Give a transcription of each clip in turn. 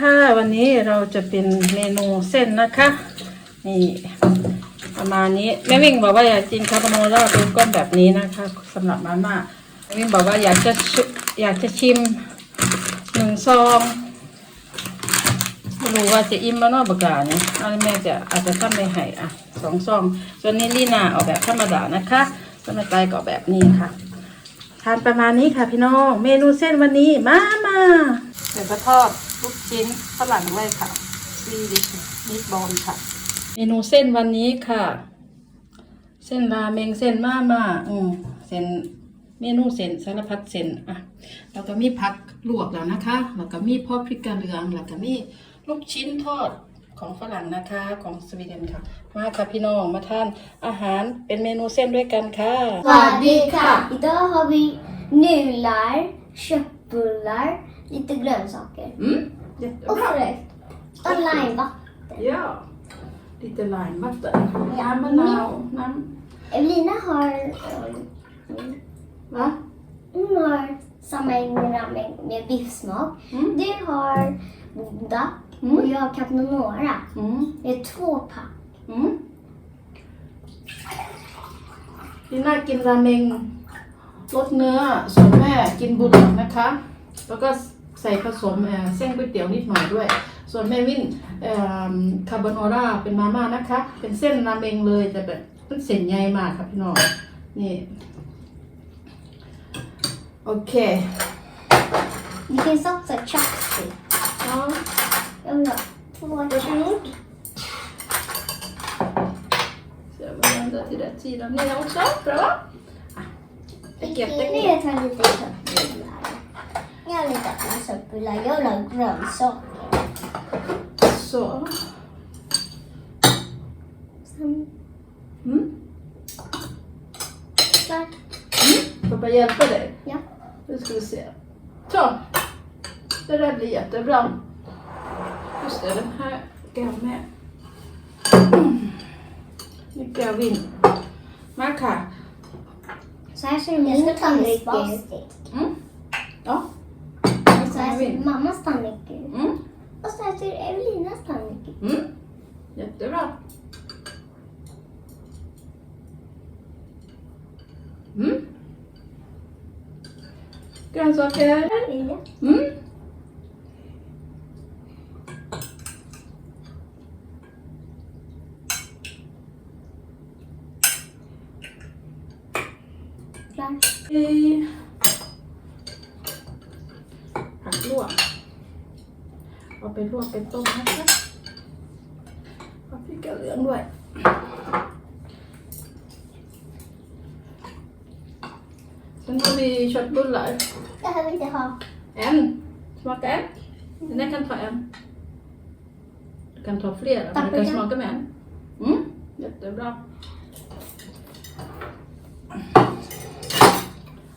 ค่ะ วันนี้เราจะเป็นเมนูเส้นนะคะนี่ประมาณนี้แม่วิ่งบอกว่าอยากกินคาโบนาร่าเป็นก้อนแบบนี้นะคะสำหรับมาม่าแม่วิ่งบอกว่าอยากจะอยากจะชิมหนึ่งซองไม่รู้ว่าจะอิ่มบ้านอกบกาเนี่ยอันนี้แม่จะอาจจะทำในไห่อะสองซองส่วนนี้ลีนาออกแบบธรรมดานะคะส่วนแม่ไตก็ออกแบบนี้ค่ะทานประมาณนี้ค่ะพี่น้อง เมนูเส้นวันนี้มามาเดี๋ยวจะทอด ลูกชิ้นฝรั่งไว้ค่ะซีดิชมิตบอลค่ะ เมนูเส้นวันนี้ค่ะ เส้นราเมงเส้นมาม่าอืมเส้นเมนูเส้นสารพัดเส้นอะแล้วก็มีผักลวกแล้วนะคะแล้วก็มีพอพริกกะเหลืองแล้วก็มีลูกชิ้นทอดของฝรั่งนะคะของสวีเดนค่ะ มาค่ะพี่น้องมาทานอาหารเป็นเมนูเส้นด้วยกันค่ะ Vadika! Idag har vi nudlar, köttbullar, lite grönsaker Mm, och jättebra. frukt. Och limevatten. Ja, lite limevatten. Ja, Ja, banan. Nam. Evelina har, um, Va? hon har samma ramen med biffsmak. Mm. Du har Boda Mm. och jag har Capnonora. Mm. Det är två pack. อืมพี่น่ากินราเมงรสเนื้อ ส่วนแม่กินบุญนะคะ แล้วก็ ใส่ผสมเอ่อเส้นก๋วยเตี๋ยวนิดหน่อยด้วย ส่วนแม่วินเอ่อคาโบนาร่าเป็นมาม่านะคะ เป็นเส้นราเมงเลยแต่แบบมันเส้นใหญ่มากค่ะพี่น้องนี่โอเค Det finns också chopstick. อ๋อ Jag vill ha två chopstick. Så jag vänder till rätt sida ner också. Bra. Ah, Jag ger Nu det. Jag tar lite köttbullar. Jag har lite köttbullar. Jag vill ha grönsaker. Så. Sen, Mm. klart. Får jag bara hjälpa dig? Ja. Nu ska vi se. Så. Det där blir jättebra. Just det, den här ska jag ha med. Mm. Mycket av vin. Marka. Så här ser min tallrik ut. Mm. Ja. Så här ser mammas tallrik ut. Mm. Och så här ser Evelinas tallrik ut. Mm. Jättebra. Mm. Grönsaker. Här vill jag. Mm. Klart. Hej. ผักลวกเอาไป ลวกเป็นต้มนะคะเอาพริกกะเหลืองด้วย Sen har vi köttbullar. Det här vill jag ha. En. Smaka en. Den där kan ta en. Du kan ta flera, men du kan Paprika. smaka med en. Mm, jättebra.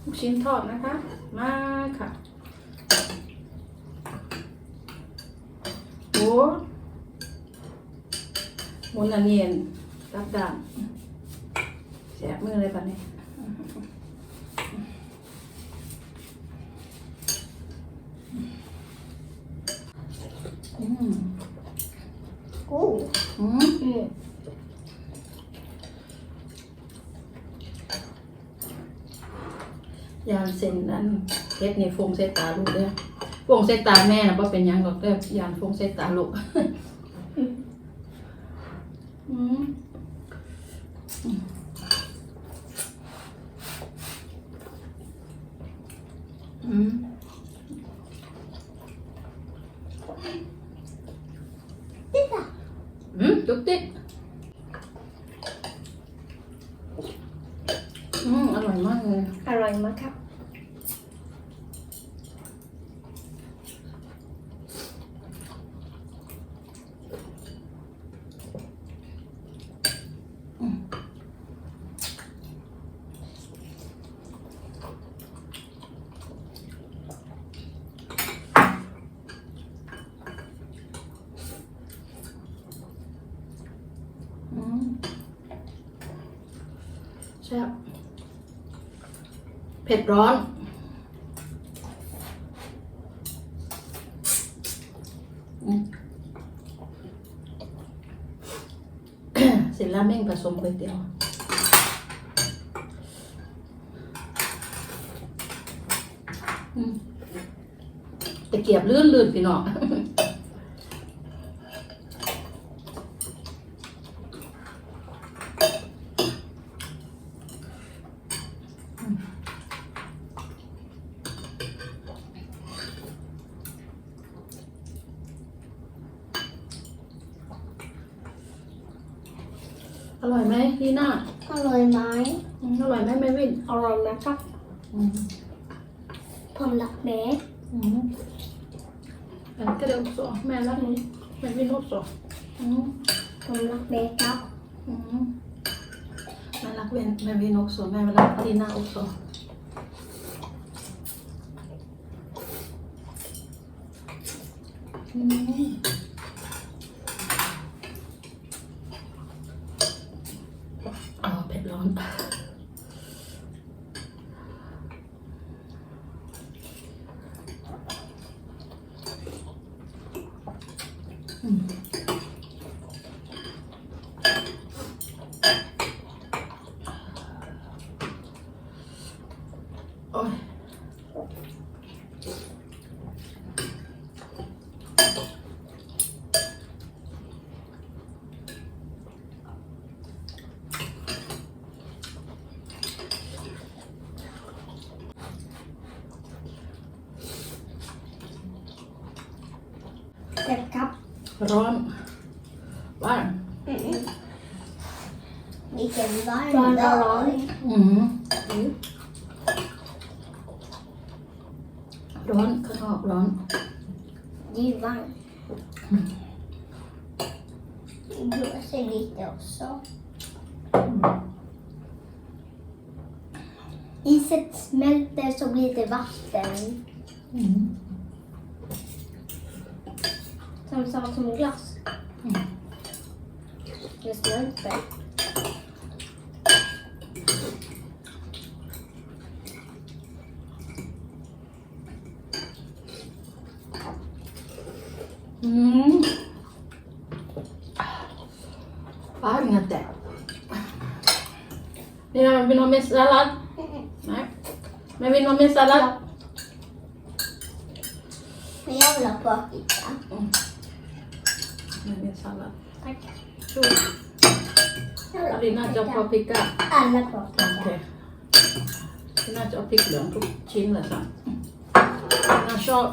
Och ชิ้นทอดนะคะ มาค่ะโอ้ หมุนอันเย็นรับด่านแสบมือเลยปะเนี่ยอืม Oh. อืมยานเส้นนั้นเพชรนี่ฟงใส่ตาลูกเด้อ ฟงใส่ตาแม่นะว่าเป็นยังหรอกเด้อยานฟงใส่ตาลูกอืมอืม Titta. อืมจุกติ๊ก ผ็ดร้อน เสร็จแล้วแม่งผสมก๋วยเตี๋ยวตะเกียบลื่นลื่นพี่น้อง ร่อยไหมลีน่าอร่อยไหมอืมอร่อยไหมแม่วินอร่อยนะครับอืมผมรักเบส Mm. Jag älskar det också. Mellan men vill också. Mm. ผมรักเบสครับ Mm. Men lack men, men vin också. Men lack Tina också. Mm. Ja, pepparn. Mm. Oj. เจ็บครับ Ron. Varm. มีเกมร้อนร้อนร้อน Mm. Ron, kan ha ron. ดีบ้าง blåser lite också. Iset smälter så blir det vatten. Mm. Som samma som glass. Mm. Det smälter. Mm. Varm inte. Nina, vill du ha mer sallad? Nej. Men vill du ha mer sallad? Men jag vill ha paprika. Men mer sallad. Tack. Så. Jag vill ha Lina จะพอพริกอะ Alla โอ paprika. เคน่าจะเอาพริกเหลืองทุกชิ้นเลยค่ะน่าชอบ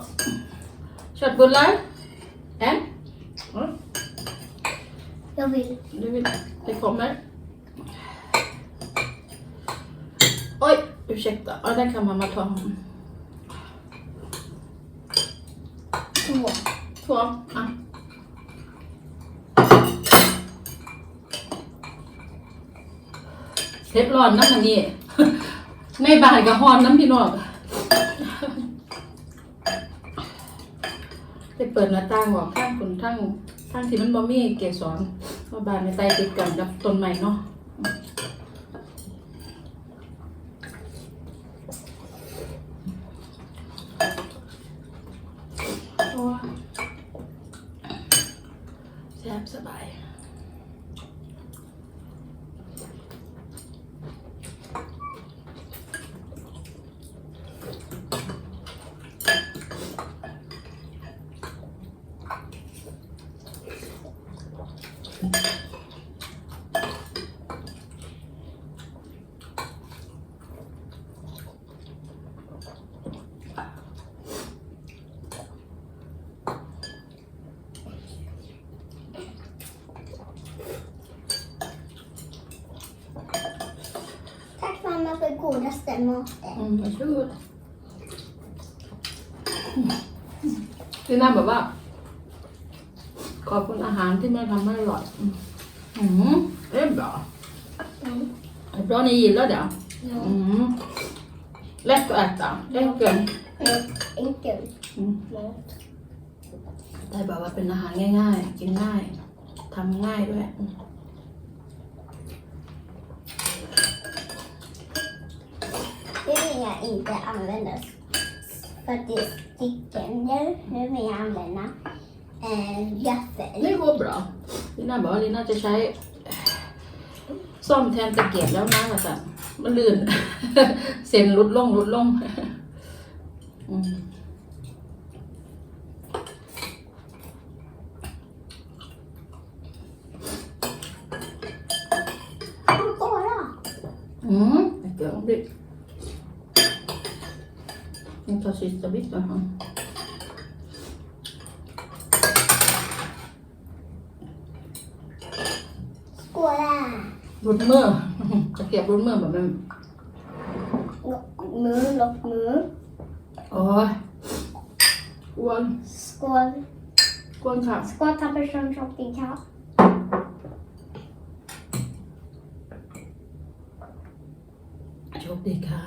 köttbullar? En? Ja, Jag vill. du vill. Det kommer. Oj, ursäkta. Ja, den kan mamma ta. Två. Två. Ja. เทปร้อนนะมันนี่ ในบ่ายกับฮอนน้ำพี่น้องไปเปิดหน้าต่างบอกข้างคนทั้งทั้งที่มันบ่มีเกสรเพราบ้านในใต้ติดกันกับต้นไม้เนาะโอ้ยแซ่บสบาย อืมชื่อที่น่าแบบว่า ขอบคุณอาหารที่แม่ทำให้อร่อยอืมอืมเอ๊ะบ ra Mm. Det är bra ni gillar det. Ja. Mm. Lätt att äta. Enkel. Mm. Enkel อืม mat. แต่แบบว่าเป็นอาหารง่าย ๆ กินง่ายทำง่ายด้วย jag inte använda för att det sticker. Nu, nu vill jag använda eh, gaffel. Det går bra. Lina bara, Lina จะใช้ ซ่อมแทนตะเกียบแล้วนะอาจารย์มันลื่น เส้นลุดลงลุดลงอืม Bara. อืมett Ögonblick. Vi tar sista biten här. Skåla. รุดมือตะเกียบรุดมือแบบนั้น Lock mur, lock mur. โอ้ยอ้วน Skål. อ้วนค่ะ Skål ta person shopping cup. โชคดีค่ะ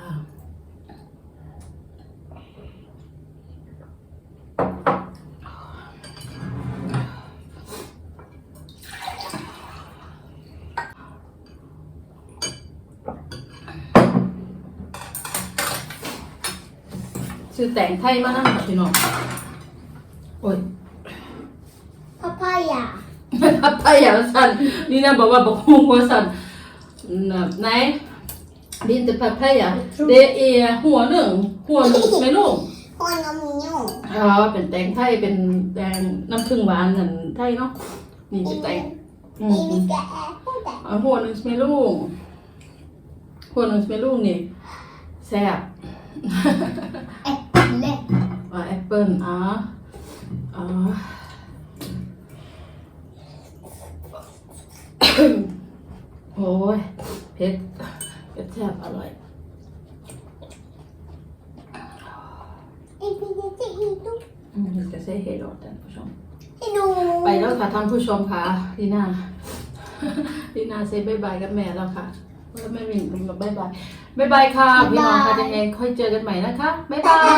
ซื้อแต่งไทยมานั่งพี่น้องโอ้ย Papaya. พับไทยอย่างสั่นนี่นะบอกว่าบอกฮงว่าสั่นน่ะไหนดินแต่พับไทยอะเดเอหัวหนึ่งหัวหนึ่งไม่ลูก Honom nu. อ๋อเป็นแตงไทยเป็นแตงน้ำผึ้งหวานนั่นไทยเนาะนี่เป็นแตงอืม Vi ska äta det. เอาหัวหนึ่งไม่ลูกหัวหนึ่งไม่ลูกนี่แซ่บ Äpple. อ่า แอปเปิ้ลอ๋ออ๋อโอ้ยเผ็ดเผ็ดแซ่บอร่อย Jag vill inte hit upp. อืมจะเซ่เฮโดท่านผู้ชม Hejdå. ไปแล้วค่ะท่านผู้ชมค่ะลีน่าลีน่าเซ่บายบายกับแม่แล้วค่ะแล้วแม่วิ่งมาบายบายบายบายค่ะ พี่น้องค่ะจะไงค่อยเจอกันใหม่นะคะบายบาย